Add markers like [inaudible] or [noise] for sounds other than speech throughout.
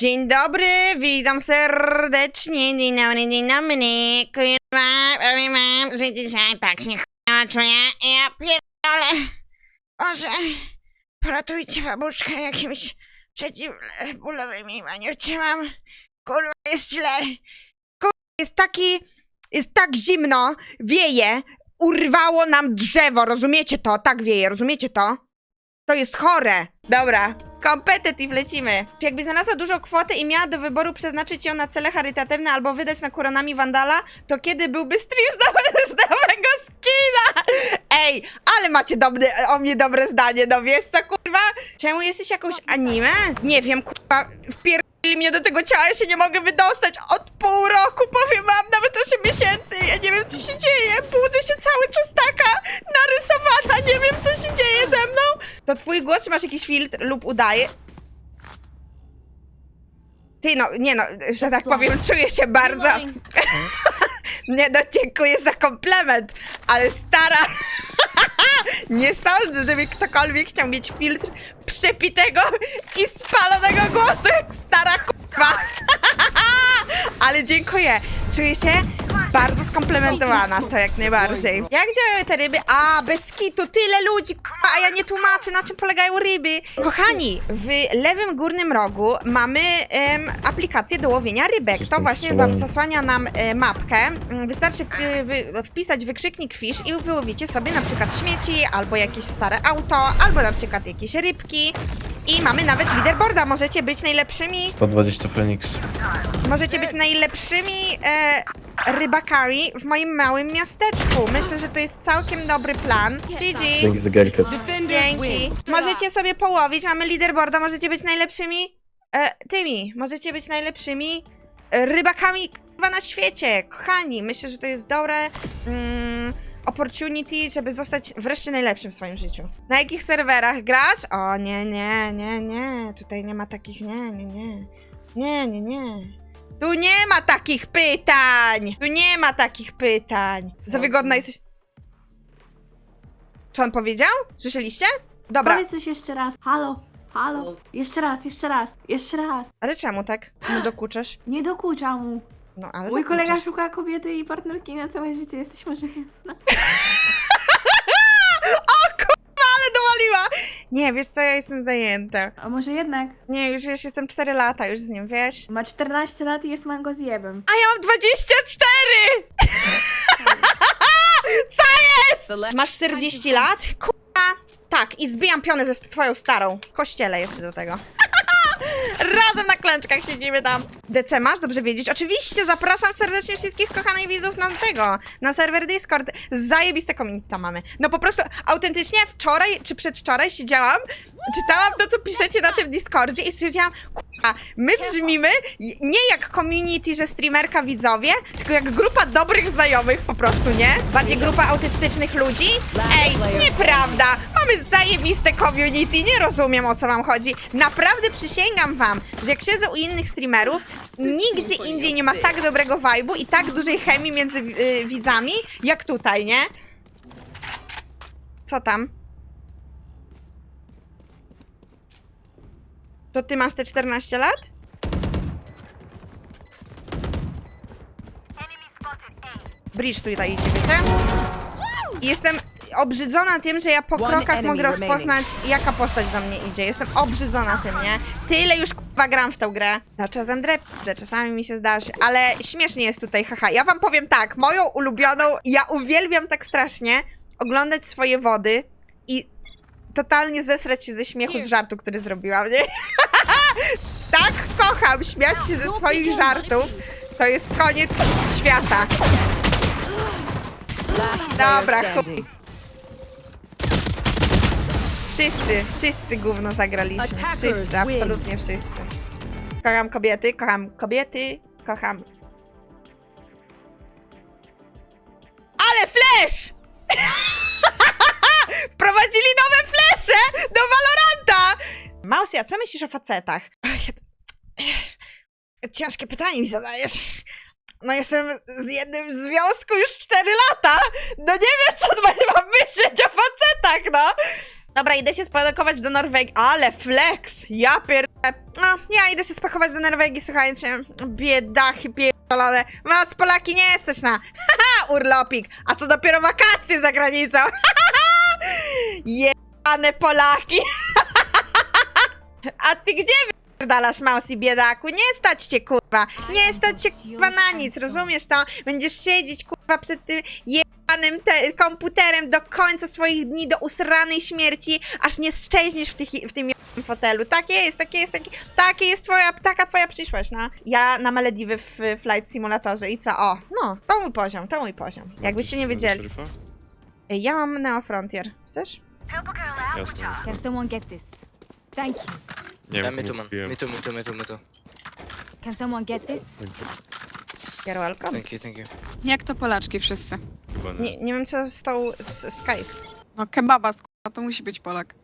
Dzień dobry, witam serdecznie, dzień dobry, dzień dobry, kurwa, powiem wam, że dzisiaj tak się ch**a czuję, ja pierdolę, może poratujcie babuszkę jakimś przeciwbólowymi, trzymam, kurwa, jest źle, kurwa, jest taki, jest tak zimno, wieje, urwało nam drzewo, rozumiecie to, tak wieje, rozumiecie to? To jest chore. Dobra, competitive lecimy. Czy jakbyś znalazła dużą kwotę i miała do wyboru przeznaczyć ją na cele charytatywne albo wydać na koronami Wandala, to kiedy byłby stream z nowe- z nowego skina? Ej, ale macie o mnie dobre zdanie, no wiesz co, kurwa? Czemu jesteś jakąś anime? Nie wiem, kurwa, wpierdolili mnie do tego ciała, ja się nie mogę wydostać od pół roku, powiem wam, nawet 8 miesięcy, ja nie wiem, co się dzieje, budzę się cały czas taka narysowana, nie wiem, co się dzieje ze mną. To twój głos, czy masz jakiś filtr lub udaje? Ty, no, nie no, że tak powiem, czuję się bardzo... Nie no, dziękuję za komplement, ale stara... [laughs] Nie sądzę, żeby ktokolwiek chciał mieć filtr przepitego i spalonego głosu jak stara k***wa. [laughs] Ale dziękuję. Czuję się bardzo skomplementowana, to jak najbardziej. Jak działają te ryby? A, bez kitu, tyle ludzi, k***a, a ja nie tłumaczę, na czym polegają ryby. Kochani, w lewym górnym rogu mamy em, aplikację do łowienia rybek. To właśnie za- zasłania nam e, mapkę. Mm, Wystarczy wy, wpisać wykrzyknik fish i wyłowicie sobie na przykład śmieci, albo jakieś stare auto, albo na przykład jakieś rybki. I mamy nawet leaderboarda. Możecie być najlepszymi 120 Phoenix. Możecie być najlepszymi e, rybakami w moim małym miasteczku. Myślę, że to jest całkiem dobry plan. GG. Dzięki za gierkę. Dzięki. Możecie sobie połowić, mamy leaderboarda, możecie być najlepszymi e, tymi. Możecie być najlepszymi e, rybakami k***wa na świecie. Kochani, myślę, że to jest dobre mm, opportunity, żeby zostać wreszcie najlepszym w swoim życiu. Na jakich serwerach grasz? O nie, nie, nie, nie. Tutaj nie ma takich, nie, nie, nie. Nie, nie, nie. Tu nie ma takich pytań! Tu nie ma takich pytań. Za wygodna jesteś. Co on powiedział? Słyszeliście? Dobra, Powiedz coś jeszcze raz. Halo, halo. Jeszcze raz, jeszcze raz, jeszcze raz. ale czemu tak mu dokuczasz? [gasps] Nie dokucza mu. No, ale Mój dokuczasz. kolega szuka kobiety i partnerki na całe życie. Jesteś może chętna. [laughs] Ale dowaliła! Nie, wiesz co, ja jestem zajęta. A może jednak? Nie, już wiesz, jestem 4 lata już z nim, wiesz? Ma 14 lat i jest mango zjebem. A ja mam 24! [laughs] Co jest? Masz 40 lat? Kurwa! Tak, i zbijam pionę ze twoją starą. Kościele jeszcze do tego. Razem na klęczkach siedzimy tam. DC masz? Dobrze wiedzieć. Oczywiście zapraszam serdecznie wszystkich kochanych widzów na tego, na serwer Discord. Zajebiste community tam mamy. No po prostu autentycznie wczoraj czy przedwczoraj siedziałam, czytałam to, co piszecie na tym Discordzie i stwierdziłam, kurwa, my brzmimy nie jak community, że streamerka widzowie, tylko jak grupa dobrych znajomych po prostu, nie? Bardziej grupa autystycznych ludzi. Ej, nieprawda! Mamy zajebiste community, nie rozumiem o co wam chodzi. Naprawdę przysięgam wam, że jak siedzę u innych streamerów, nigdzie indziej nie ma tak dobrego vibe'u i tak dużej chemii między y, widzami, jak tutaj, nie? Co tam? To ty masz te 14 lat? Bridge tutaj idzie, wiecie? Jestem obrzydzona tym, że ja po One krokach mogę remaining. rozpoznać, jaka postać do mnie idzie. Jestem obrzydzona tym, nie? Tyle już k***a gram w tę grę. No czasem drepczę, czasami mi się zdarzy, ale śmiesznie jest tutaj, haha. Ja wam powiem tak, moją ulubioną, ja uwielbiam tak strasznie oglądać swoje wody totalnie zesrać się ze śmiechu z żartu, który zrobiłam, nie? [laughs] tak kocham śmiać się ze swoich żartów. To jest koniec świata. Dobra, chuj. Wszyscy, wszyscy gówno zagraliśmy. Wszyscy, absolutnie wszyscy. Kocham kobiety, kocham kobiety, kocham... Ale flash! [laughs] Wprowadzili nowe flesze do Valoranta! Mausia, co myślisz o facetach? Ciężkie pytanie mi zadajesz. No jestem z jednym w związku już 4 lata. No nie wiem, co mam myśleć o facetach, no. Dobra, idę się spadokować do Norwegii. Ale flex! Ja pier... No, ja idę się spakować do Norwegii, słuchajcie. Biedachy pierdolone. Was Polaki nie jesteś na [laughs] haha, urlopik. A co dopiero wakacje za granicą. [laughs] Jebane Polaki. A ty gdzie wypierdalasz, Mausi biedaku? Nie stać cię, kurwa. Nie stać cię, kurwa, na nic, rozumiesz to? Będziesz siedzieć, kurwa, przed tym jebanym te- komputerem do końca swoich dni, do usranej śmierci, aż nie szczęśniesz w, tych, w tym jebanym fotelu. Tak jest, takie jest, takie, takie jest twoja, taka twoja przyszłość, no. Ja na Malediwy w Flight Simulatorze i co? O, no, to mój poziom, to mój poziom. Jakbyście nie wiedzieli. Szeryfa? Ej, Ja mam Neo Frontier. Chcesz? Jasne, jasne. Can someone get this? Thank you. Nie Yeah, wiem, komu man. kupiłem. Me too, me too, me too, me too. Can someone get this? You're welcome. Thank you, thank you. Jak to Polaczki wszyscy? Chyba nie. Nie, nie wiem, co z tą z Skype. No kebaba z k***a, to musi być Polak.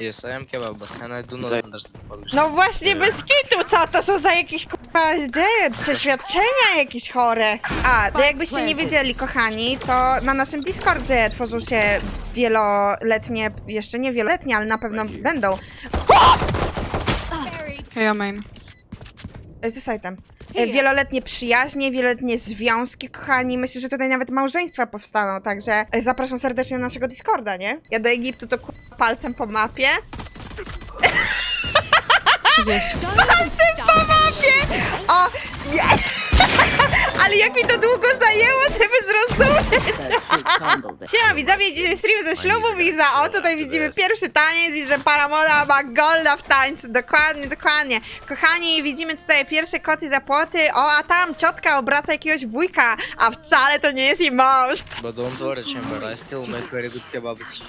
Yes, I am kebabas and I do not understand Polish. No właśnie, Nie. bez kitu, co to są za jakieś kurwa dzieje, przeświadczenia jakieś chore. A, to jakbyście nie wiedzieli, kochani, to na naszym Discordzie tworzą się wieloletnie, jeszcze nie wieloletnie, ale na pewno będą, Heja main. ze sajtem. E, Wieloletnie przyjaźnie, wieloletnie związki, kochani. Myślę, że tutaj nawet małżeństwa powstaną, także e, zapraszam serdecznie na naszego Discorda, nie? Ja do Egiptu to kurwa palcem po mapie. 30. po mapie! O, nie! Ale jak mi to długo zajęło, żeby zrozumieć! [laughs] Siema widzowie, dzisiaj stream ze ślubu Wiza. O, tutaj widzimy pierwszy taniec, widzę, że paramoda ma golda w tańcu. Dokładnie, dokładnie. Kochani, widzimy tutaj pierwsze koty za płoty. O, a tam ciotka obraca jakiegoś wujka, a wcale to nie jest jej mąż. But don't worry, Chamber, I still make very good kebabs.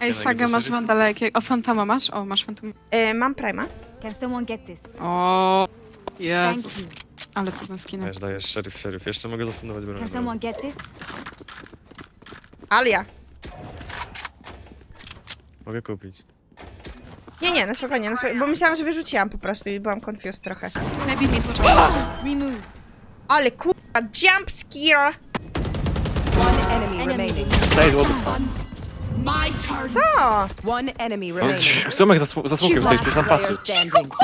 Ej, Saga, masz mandale jakie... O, Fantoma masz? O, masz Fantoma. E, mam Prima. Can someone get this? O, Thank Jezus. you. Ale to ten skin. Dajesz, dajesz, szeryf, szeryf. Jeszcze mogę zafundować broń. Can someone get this? Alia. Mogę kupić. Nie, nie, na spokojnie, na spokojnie, bo myślałam, że wyrzuciłam po prostu i byłam confused trochę. Maybe mid watch. Remove. Ale kurwa, jump scare! One enemy remaining. Co? One enemy No, remaining. Chcemy za, sm- za Cicho. stoi, przecież tam patrzy. Player standing.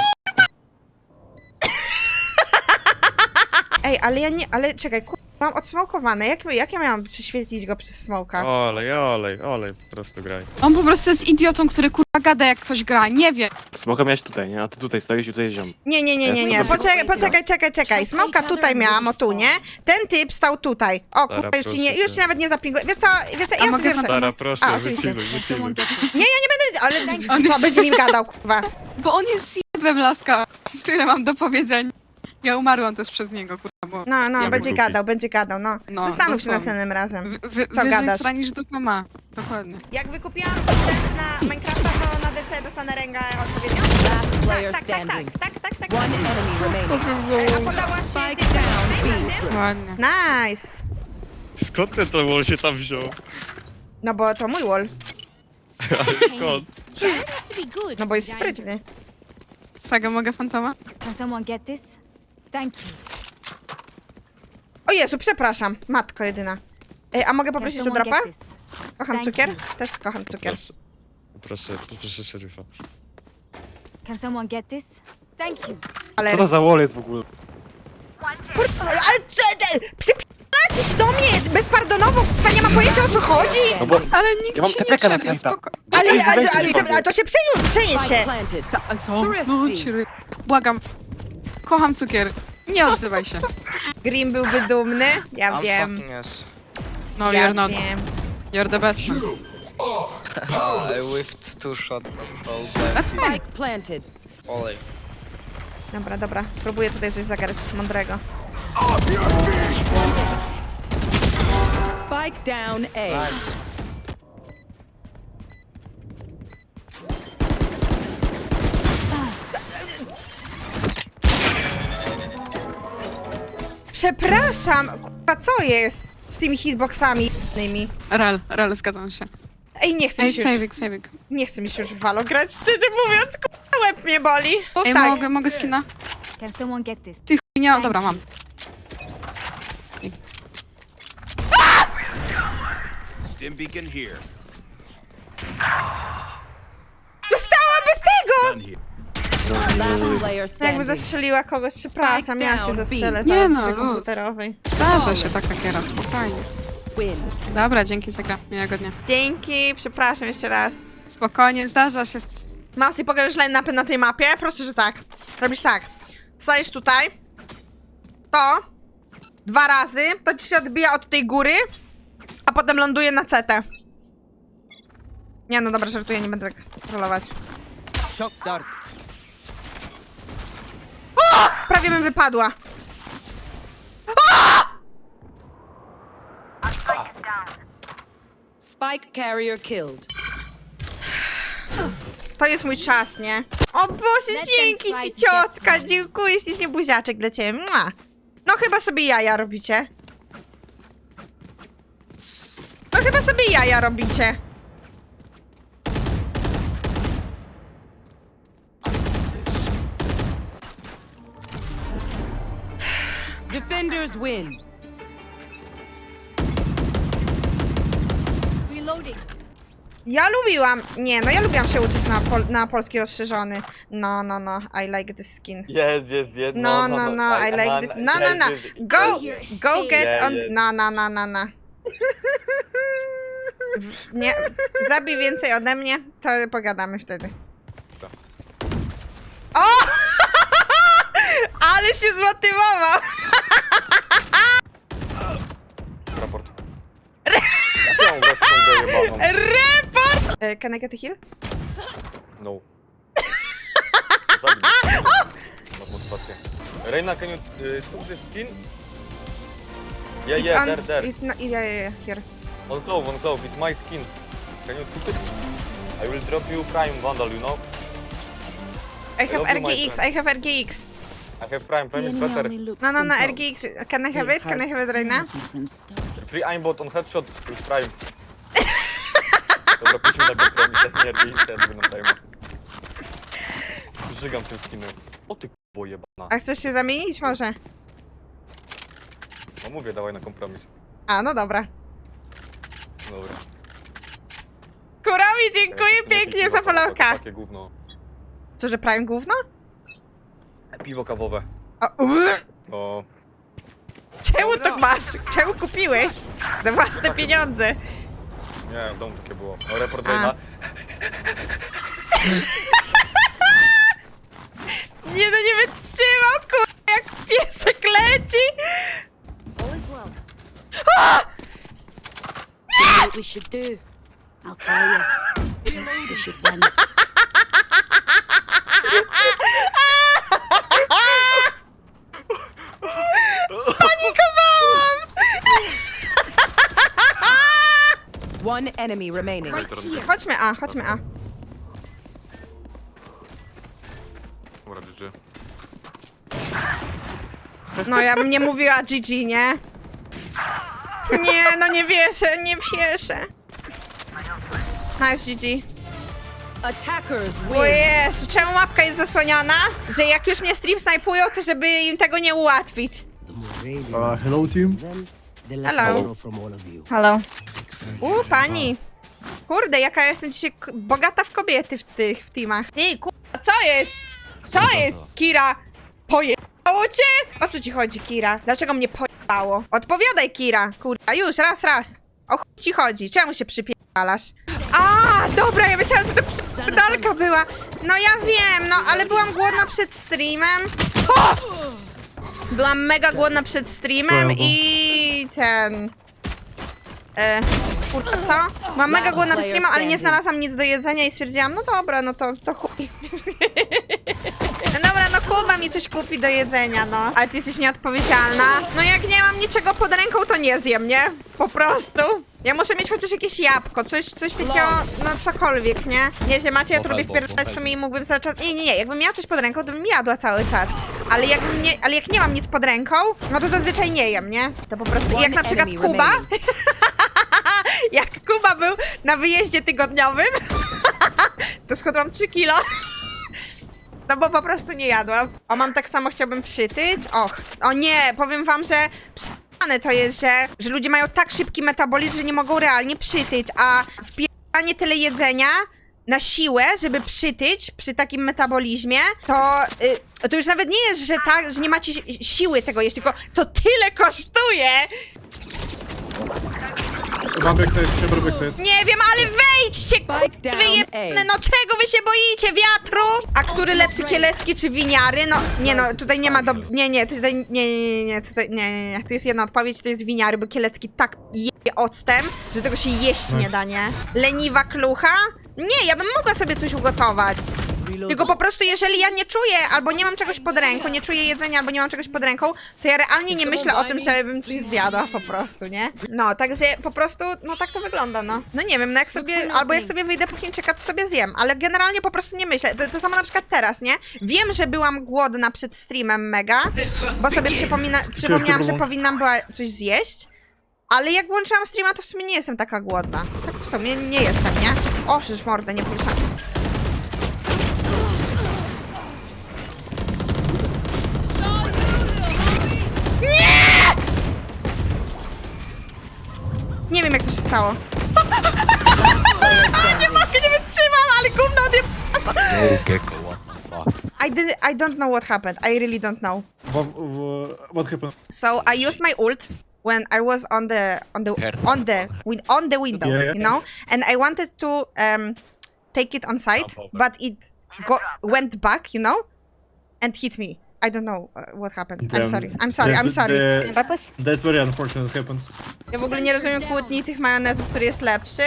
Ej, ale ja nie, ale czekaj, kurwa, mam odsmokowane. Jak, jak ja miałam prześwietlić go przez smoka? Olej, olej, olej, po prostu graj. On po prostu jest idiotą, który kurwa gada jak coś gra. Nie wie. Smoka miałeś tutaj, nie? A ty tutaj stoisz i tutaj ziom. Nie, nie, nie, nie, nie. Poczekaj, poczekaj, czekaj, czekaj. Smoka tutaj miałam, o tu, nie? Ten typ stał tutaj. O, kurwa, już ci, nie, już ci nawet nie zapinguję. Wiesz co, wiesz co, A ja mogę sobie... Stara, proszę, A, oczywiście. Nie, ja nie będę, ale co, będzie mi gadał, kurwa. Bo on jest zjebem laska. Tyle mam do powiedzenia. Ja umarłam też przez niego, kurwa, bo... No, no, Ja będzie gadał, będzie gadał, no. No, Zastanów się dosłownie. następnym razem. Wy, wy, Co wyżej gadasz? stra niż dupa ma. Dokładnie. Jak wykupiłam wstęp na Minecrafta, to na DC dostanę ręgę odpowiednią? Last player Tak, tak, tak, standing. tak, tak, tak. One enemy remaining. A podałaś się Spike tym down tym, B. tym? Ładnie. Nice. Skąd ten to wall się tam wziął? No bo to mój wall. [laughs] Ale skąd? [laughs] No bo jest sprytny. Saga, mogę Fantoma? Can someone get this? Thank you. O Jezu, przepraszam. Matko jedyna. Ej, a mogę poprosić o someone dropa? get this? Kocham Thank cukier? you. Też kocham cukier. Proszę, proszę, proszę szeryfa. Can someone get this? Thank you. Ale... Co to za wall jest w ogóle? Ale, ale co- przypierdalacie się do mnie bezpardonowo, kurwa, nie ma pojęcia o co chodzi? No bo Ale nikt Ja mam się nie TPK na spoko. Ale, ale, ale, ale, to się przenieś, przenieś się. planted. Za, zamknąć ry... Błagam. Kocham cukier. Nie odzywaj się. Green byłby dumny, ja I'm wiem. fucking ass. No, Ja you're not. wiem. You're the best. man. Ah, [laughs] I whiffed two shots at full That's fine. Spike planted. Olej. Dobra, dobra, spróbuję tutaj coś zagrać mądrego. Spike down A. Nice. Przepraszam, kurwa, co jest z tymi hitboxami innymi? Rel, rel, zgadzam się. Ej, nie chcę Ej, mi się już, saving, saving. nie chcę mi się już w Valo grać, szczerze mówiąc, kurwa, łeb mnie boli. Mów Ej, tak, mogę, mogę skina? Can someone get this? Ty chuj nie... Dobra, mam. Stim beacon here. zostałam bez tego! Done here. Jakby zastrzeliła kogoś, przepraszam, ja się zastrzelę zaraz no, przy luz. komputerowej. Zdarza się taka kiera, spokojnie. Dobra, dzięki za grę. Miłego dnia. Dzięki, przepraszam jeszcze raz. Spokojnie, zdarza się. Mouse, pokażesz line-upy na tej mapie? Proszę, że tak. Robisz tak. Stajesz tutaj. To. Dwa razy. To ci się odbija od tej góry. A potem ląduje na CT. Nie no, dobra, żartuję, nie będę tak trollować. Shock dart. Prawie bym wypadła. Spike carrier killed. To jest mój czas, nie? O Boże, dzięki ci ciotka, dziękuję, ślicznie buziaczek dla ciebie. Mua. No chyba sobie jaja robicie. No chyba sobie jaja robicie. Defenders win. Reloading. Ja lubiłam, nie, no ja lubiłam się uczyć na, pol, na polski rozszerzony. No, no, no, I like this skin. Yes, yes, yes. No, no, no, I like this. No, no, no. Go, go get Yeah, on. yeah. No, no, no, no, no. W- Nie, zabij więcej ode mnie, to pogadamy wtedy. O! [laughs] Ale się zmotywował! Wreszcie jebaną? Report! E, Can I get a heal? No. [laughs] Zabij mnie. Masz motywację. Reina, can you uh, took the skin? Yeah, It's yeah, on- there, there. It's yeah, yeah, yeah, here. On glove, on glove. It's my skin. Can you took it? I will drop you Prime Vandal, you know? I have love you, my RGX, friend. I have RGX. I have Prime. Prime is better. No, no, no, RGX. Can I have it? Can I have it right now? Free aimbot on headshot with Prime. Dobra, pójdźmy na nie RGX, ja zrobię na Prime. Żygam tym skinem. O ty k***o jebana. A chcesz się zamienić może? No mówię, dawaj na kompromis. A, no dobra. Dobra. Kurami, dziękuję pięknie za followka. Takie gówno. Co, że Prime gówno? Piwo kawowe. O, uuu. O, Czemu to masz? Czemu kupiłeś? Za własne pieniądze. nie, w domu takie było. No, report A. [laughs] Nie no, nie wytrzymał, kurwa, jak piesek leci. All is well. what we should do. I'll tell you. [laughs] We should win. Enemy remaining. Chodźmy A, chodźmy A. Dobra, GG. No, ja bym nie mówiła GG, nie? Nie, no nie wierzę, nie wierzę. Nice GG. Attackers O win. Jezu, czemu mapka jest zasłaniana? Że jak już mnie stream snajpują, to żeby im tego nie ułatwić. Uh, hello, team. Hello. Hello. U, pani. Kurde, jaka ja jestem dzisiaj k- bogata w kobiety w tych w teamach. Ej, kurwa, co jest? Co jest, Kira? Pojebało cię? O co ci chodzi, Kira? Dlaczego mnie pojebało? Odpowiadaj, Kira. Kurwa, już, raz, raz. O chuj ci chodzi? Czemu się przypierdalasz? A, dobra, ja myślałam, że to przypierdalka była. No ja wiem, no, ale byłam głodna przed streamem. O! Byłam mega głodna przed streamem i ten... E, kurwa, co? Mam mega głodna przed streamem, ale nie znalazłam nic do jedzenia i stwierdziłam, no dobra, no to, to chuj. [laughs] No no Kuba mi coś kupi do jedzenia, no. Ale ty jesteś nieodpowiedzialna. No jak nie mam niczego pod ręką, to nie zjem, nie? Po prostu. Ja muszę mieć chociaż jakieś jabłko, coś, coś takiego, no cokolwiek, nie? Nie, że macie, ja tu lubię wpierdalać w sumie i mógłbym cały czas... Nie, nie, nie, jakbym miała coś pod ręką, to bym jadła cały czas. Ale jakbym nie, ale jak nie mam nic pod ręką, no to zazwyczaj nie jem, nie? To po prostu, jak na przykład Kuba, [laughs] jak Kuba był na wyjeździe tygodniowym, [laughs] to schudłam 3 kilo. No bo po prostu nie jadłam. O, mam tak samo, chciałbym przytyć. Och, o nie, powiem wam, że przyjane to jest, że, że ludzie mają tak szybki metabolizm, że nie mogą realnie przytyć, a wpieranie tyle jedzenia na siłę, żeby przytyć przy takim metabolizmie, to, y, to już nawet nie jest, że tak, że nie macie si- siły tego jeść, tylko to tyle kosztuje! Mam. Nie wiem, ale wejdźcie, wyjebane, no czego wy się boicie, wiatru? A który lepszy, Kielecki czy Winiary? No, nie no, tutaj nie ma do... Nie, nie, tutaj, nie, nie, nie, nie, tutaj, nie, nie, nie, tu jest jedna odpowiedź, to jest Winiary, bo Kielecki tak je octem, że tego się jeść nie da, nie? Leniwa klucha? Nie, ja bym mogła sobie coś ugotować. Tylko po prostu, jeżeli ja nie czuję, albo nie mam czegoś pod ręką, nie czuję jedzenia, albo nie mam czegoś pod ręką, to ja realnie nie myślę o tym, żebym coś zjadła po prostu, nie? No, także po prostu, no tak to wygląda, no. No nie wiem, no jak sobie, albo jak sobie wyjdę po Chińczyka, to sobie zjem, ale generalnie po prostu nie myślę. To, to samo na przykład teraz, nie? Wiem, że byłam głodna przed streamem mega, bo sobie przypomina, przypomniałam, że powinnam była coś zjeść, ale jak włączyłam streama, to w sumie nie jestem taka głodna. Tak w sumie nie jestem, nie? O, mordę, nie pulsam. Stało. [laughs] nie mogę, nie wytrzymam, ale gówno nie... I, didn't, I don't know what happened. I really don't know. What, what, what happened? So I used my ult when I was on the on the on the win- on the window, Yeah, yeah. you know, and I wanted to um take it on site, but it go- went back, you know, and hit me. I don't know uh, what happened. I'm Damn. sorry. I'm sorry. I'm sorry. the- That's very unfortunate happens. Ja w ogóle nie rozumiem kłótni tych majonezów, który jest lepszy.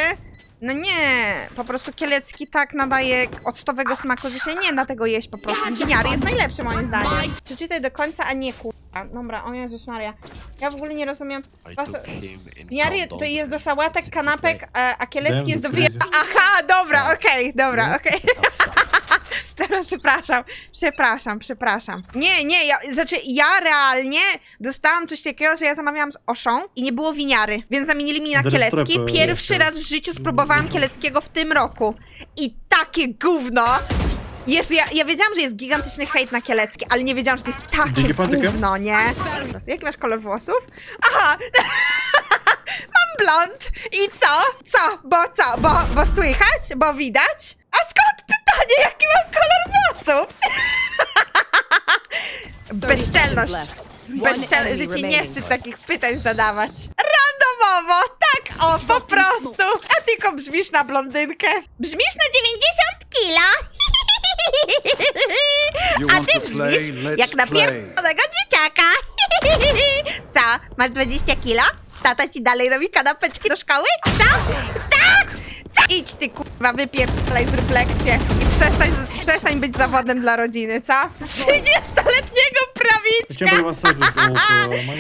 No nie, po prostu Kielecki tak nadaje octowego smaku, że się nie da tego jeść po prostu. Winiary jest najlepszy moim zdaniem. Przeczytaj do końca, a nie kurwa. Dobra, o Jezus Maria. Ja w ogóle nie rozumiem. Was- Winiary to jest do sałatek, kanapek, a, a Kielecki Damn, jest do wyje... crazy. Aha, dobra, okej, dobra, okej. Dobra, przepraszam, przepraszam, przepraszam. Nie, nie, ja, znaczy ja realnie dostałam coś takiego, że ja zamawiałam z Oszą i nie było winiary, więc zamienili mi na Zaraz kielecki. trapę Pierwszy jeszcze. raz w życiu spróbowałam kieleckiego w tym roku i takie gówno! Jezu, ja, ja wiedziałam, że jest gigantyczny hejt na kielecki, ale nie wiedziałam, że to jest takie gówno, nie? Jaki masz kolor włosów? Aha! [laughs] Mam blond. I co? Co? Bo co? Bo, bo słychać? Bo widać? Włosów? Bezczelność. Bezczelność, że ci nie wstyd takich pytań zadawać. Randomowo, tak, o, po prostu. A tylko brzmisz na blondynkę. Brzmisz na 90 kila. A ty brzmisz jak na pierdolonego dzieciaka. [laughs] Co, masz 20 kilo? Tata ci dalej robi kanapeczki do szkoły? Co? Co? Idź ty kurwa, wypierdalaj, zrób lekcję i przestań, przestań być zawodem dla rodziny, co? 30-letniego prawiczka!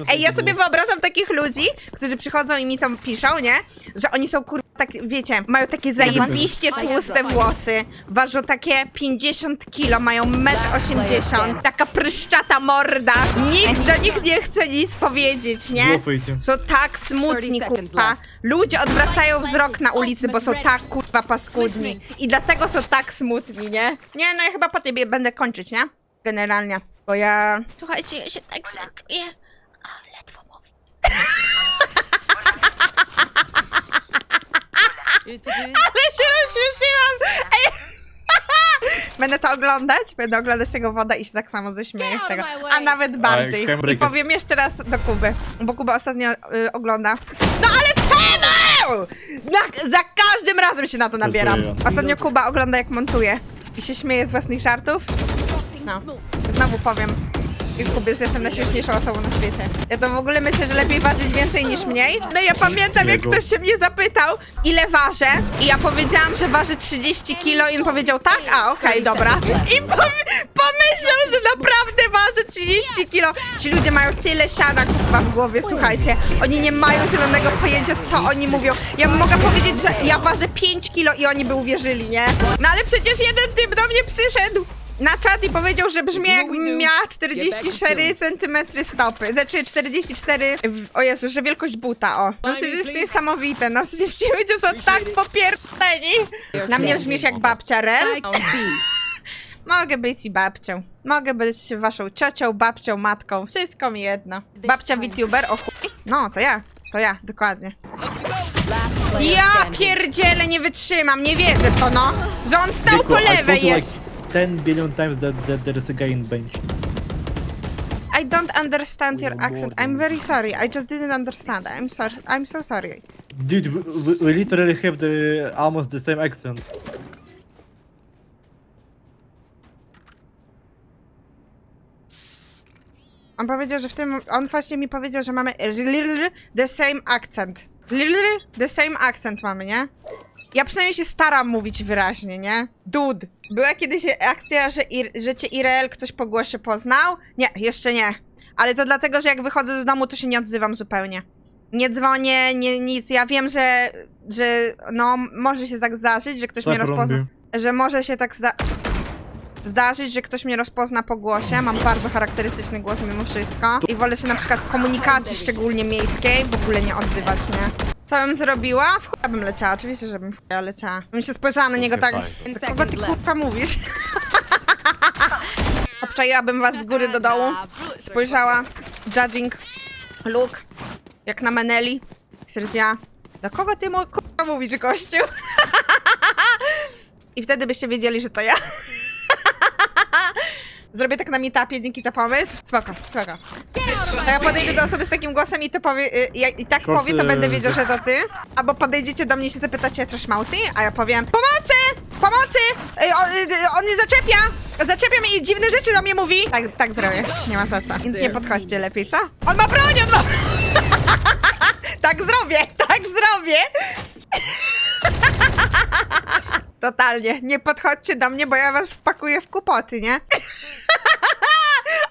Ej, ja 80 sobie wyobrażam takich ludzi, którzy przychodzą i mi to piszą, nie? Że oni są kur... tak, wiecie, mają takie zajebiście tłuste włosy, ważą takie 50 kilo, mają 1,80 m, taka pryszczata morda, nikt za nich nie chce nic powiedzieć, nie? Są tak smutni, 30 seconds kurwa. Ludzie odwracają wzrok na ulicy, bo są tak, kurwa, paskudni. I dlatego są tak smutni, nie? Nie, no ja chyba po tej będę kończyć, nie? Generalnie. Bo ja... Słuchajcie, ja się tak źle czuję. A, ledwo mówię. [laughs] Ale się rozśmieszyłam! Ej. [laughs] Będę to oglądać, będę oglądać tego woda i się tak samo ześmieję z tego. A nawet bardziej. I powiem jeszcze raz do Kuby, bo Kuba ostatnio y, ogląda. No ale czemu? Na, za każdym razem się na to nabieram. Testuję. Ostatnio Kuba ogląda jak montuje i się śmieje z własnych żartów. No, znowu powiem. Kubie, że jestem najśmieszniejszą osobą na świecie. Ja to w ogóle myślę, że lepiej ważyć więcej niż mniej. No ja pamiętam, jak ktoś się mnie zapytał, ile ważę. I ja powiedziałam, że waży 30 kilo i on powiedział tak? A, okej, dobra. I pomyślał, że naprawdę waży 30 kilo. Ci ludzie mają tyle siana kurwa w głowie, słuchajcie. Oni nie mają zielonego pojęcia, co oni mówią. Ja mogę powiedzieć, że ja ważę 5 kilo i oni by uwierzyli, nie? No ale przecież jeden typ do mnie przyszedł na czat i powiedział, że brzmi jakbym miała 44 cm stopy. Znaczy 44. w- O Jezu, że wielkość buta, o. No przecież jest niesamowite, no przecież ci ludzie są tak popierdoleni. Na mnie brzmisz jak babcia, Rel? [laughs] Mogę być i babcią. Mogę być waszą ciocią, babcią, matką. Wszystko mi jedno. Babcia VTuber, o chuj. No, to ja. To ja, dokładnie. Ja pierdzielę, nie wytrzymam, nie wierzę w to, no. Że on stał po lewej like 10 billion times that, that there is a guy in bench. I don't understand your accent. I'm very sorry. I just didn't understand. I'm sorry. I'm so sorry. Dude, we, we- literally have the almost the same accent. On powiedział, że w tym. On właśnie mi powiedział, że mamy the same accent. The same accent mamy, nie? Ja przynajmniej się staram mówić wyraźnie, nie? Dude. Była kiedyś akcja, że, Ir, że cię Irel ktoś po głosie poznał? Nie, jeszcze nie. Ale to dlatego, że jak wychodzę z domu, to się nie odzywam zupełnie. Nie dzwonię, nie, nic. Ja wiem, że, że no, może się tak zdarzyć, że ktoś mnie Cypher on rozpozna. B. Że może się tak zda zdarzyć, że ktoś mnie rozpozna po głosie. Mam bardzo charakterystyczny głos mimo wszystko. I wolę się na przykład w komunikacji, szczególnie miejskiej, w ogóle nie odzywać, nie? Co bym zrobiła? W chuja bym leciała, oczywiście, żebym w chuja leciała. Bym się spojrzała na niego tak, Ten kogo ty kurwa mówisz? [laughs] Obczaiłabym was z góry do dołu, spojrzała, judging, look, jak na Meneli. Stwierdziła, do kogo ty mu kurwa mówisz, gościu? [laughs] I wtedy byście wiedzieli, że to ja. Zrobię tak na meetupie, dzięki za pomysł. Spoko, spoko. To ja podejdę do osoby z takim głosem i to powie, y, ja, i tak Short, powie, to y, będę wiedział, że to ty. Albo podejdziecie do mnie i się zapytacie Trash Mousy, a ja powiem Pomocy! Pomocy! Y, o, y, on mnie zaczepia! Zaczepia mnie i dziwne rzeczy do mnie mówi. Tak, tak zrobię, nie ma za co. Więc nie podchodźcie lepiej, co? On ma broń, on ma... [laughs] tak zrobię, tak zrobię! [laughs] Totalnie. Nie podchodźcie do mnie, bo ja was wpakuję w kłopoty, nie? [laughs]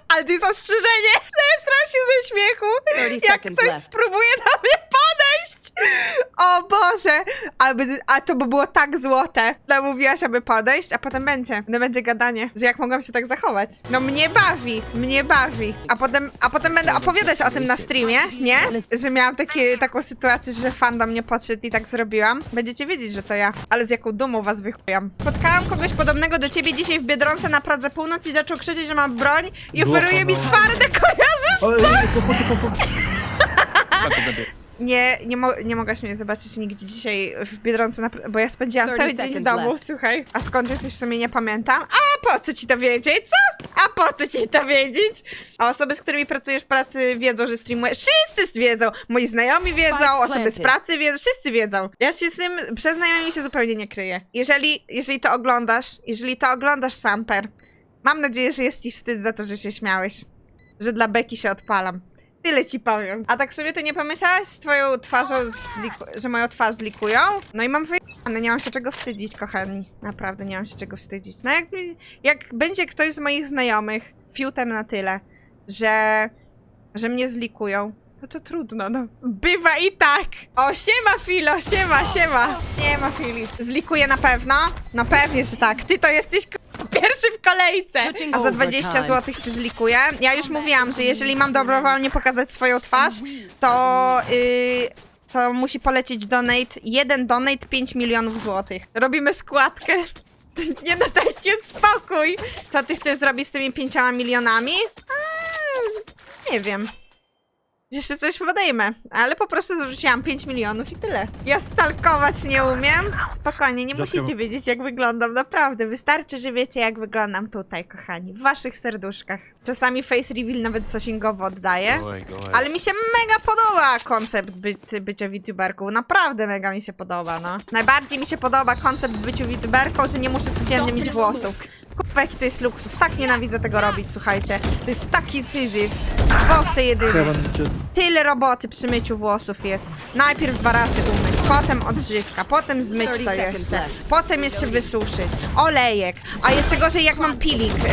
Ale to jest ostrzeżenie. Zesram się ze śmiechu. 30 Jak seconds ktoś left. spróbuje do mnie podejść. [laughs] O Boże. Aby, a to by było tak złote. Namówiłaś, aby podejść, a potem będzie. No będzie gadanie, że jak mogłam się tak zachować. No mnie bawi, mnie bawi. A potem, a potem będę opowiadać o tym na streamie, nie? Że miałam takie, taką sytuację, że fan do mnie podszedł i tak zrobiłam. Będziecie wiedzieć, że to ja. Ale z jaką dumą was wychujam. Spotkałam kogoś podobnego do ciebie dzisiaj w Biedronce na Pradze Północ i zaczął krzyczeć, że mam broń i oferuje mi twarde, [laughs] kojarzysz? O, [laughs] Nie, nie, mo nie mogłaś mnie zobaczyć nigdzie dzisiaj w Biedronce, na, bo ja spędziłam 30 cały dzień w domu, left. słuchaj. A skąd jesteś w sumie nie pamiętam. A po co ci to wiedzieć, co? A po co ci to wiedzieć? A osoby, z którymi pracujesz w pracy wiedzą, że streamujesz. Wszyscy wiedzą! Moi znajomi wiedzą, osoby z pracy wiedzą, wszyscy wiedzą. Ja się z tym, przez znajomymi się zupełnie nie kryję. Jeżeli, jeżeli to oglądasz, jeżeli to oglądasz, Samper, mam nadzieję, że jest ci wstyd za to, że się śmiałeś. Że dla Beki się odpalam. Tyle ci powiem. A tak sobie to nie pomyślałaś z twoją twarzą, że moją twarz zlikują? No i mam wyjebane, nie mam się czego wstydzić, kochani. Naprawdę nie mam się czego wstydzić. No jak, jak będzie ktoś z moich znajomych fiutem na tyle, że, że mnie zlikują, no to trudno, no. Bywa i tak. O, siema Filo, siema, siema. Siema Fili. Zlikuję na pewno? No pewnie, że tak. Ty to jesteś pierwszy w kolejce. A za 20 zł czy zlikuję? Ja już mówiłam, że jeżeli mam dobrowolnie pokazać swoją twarz, to... Yy, to musi polecieć donate, jeden donate 5 milionów złotych. Robimy składkę. [laughs] Nie no, dajcie spokój. Co ty chcesz zrobić z tymi 5 milionami? A, nie wiem. Jeszcze coś podejmę, ale po prostu zarzuciłam 5 milionów i tyle. Ja stalkować nie umiem. Spokojnie, nie musicie wiedzieć jak wyglądam, naprawdę. Wystarczy, że wiecie jak wyglądam tutaj, kochani. W waszych serduszkach. Czasami face reveal nawet zasięgowo oddaję. Ale mi się mega podoba koncept by, bycia VTuberką. Naprawdę mega mi się podoba, no. Najbardziej mi się podoba koncept byciu VTuberką, że nie muszę codziennie mieć włosów. Kurwa, jaki to jest luksus. Tak nienawidzę tego robić, słuchajcie. To jest taki syzyf. Boże jedyny. Tyle roboty przy myciu włosów jest. Najpierw dwa razy umyć, potem odżywka, potem zmyć 30 to jeszcze, potem jeszcze wysuszyć, olejek, a jeszcze gorzej jak mam peeling, yy,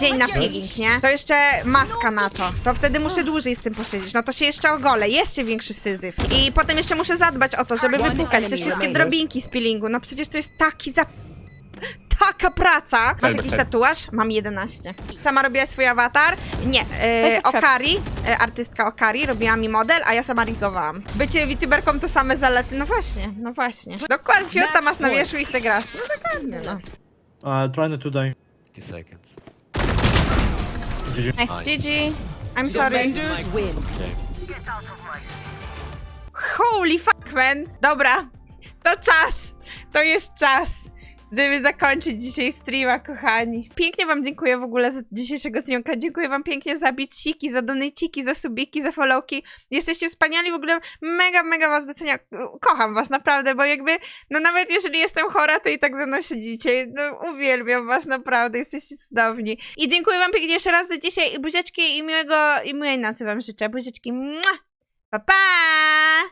dzień na peeling, nie? To jeszcze maska na to, to wtedy muszę dłużej z tym posiedzieć, no to się jeszcze ogolę, jeszcze większy syzyf. I potem jeszcze muszę zadbać o to, żeby wypłukać te wszystkie drobinki z peelingu, no przecież to jest taki za... Taka praca! Masz Cel, jakiś cel. tatuaż? Mam 11. Sama robiłaś swój awatar? Nie. E, Okari, e, artystka Okari, robiła mi model, a ja sama rigowałam. Bycie VTuberką to same zalety. No właśnie, no właśnie. Dokładnie, fiuta masz na wierzchu i se grasz. No dokładnie, no. Uh, trying to die. Nice. GG. I'm sorry. Holy fuck, man. Dobra. to czas! To jest czas! Żeby zakończyć dzisiaj streama, kochani. Pięknie wam dziękuję w ogóle za dzisiejszego streamka. Dziękuję wam pięknie za biciki, za donejciki, za subiki, za followki. Jesteście wspaniali, w ogóle mega, mega was doceniam. Kocham was naprawdę, bo jakby, no nawet jeżeli jestem chora, to i tak ze mną siedzicie. No uwielbiam was, naprawdę, jesteście cudowni. I dziękuję wam pięknie jeszcze raz za dzisiaj i buziaczki i miłego, i miłej nocy wam życzę. Buziaczki, mua! pa pa!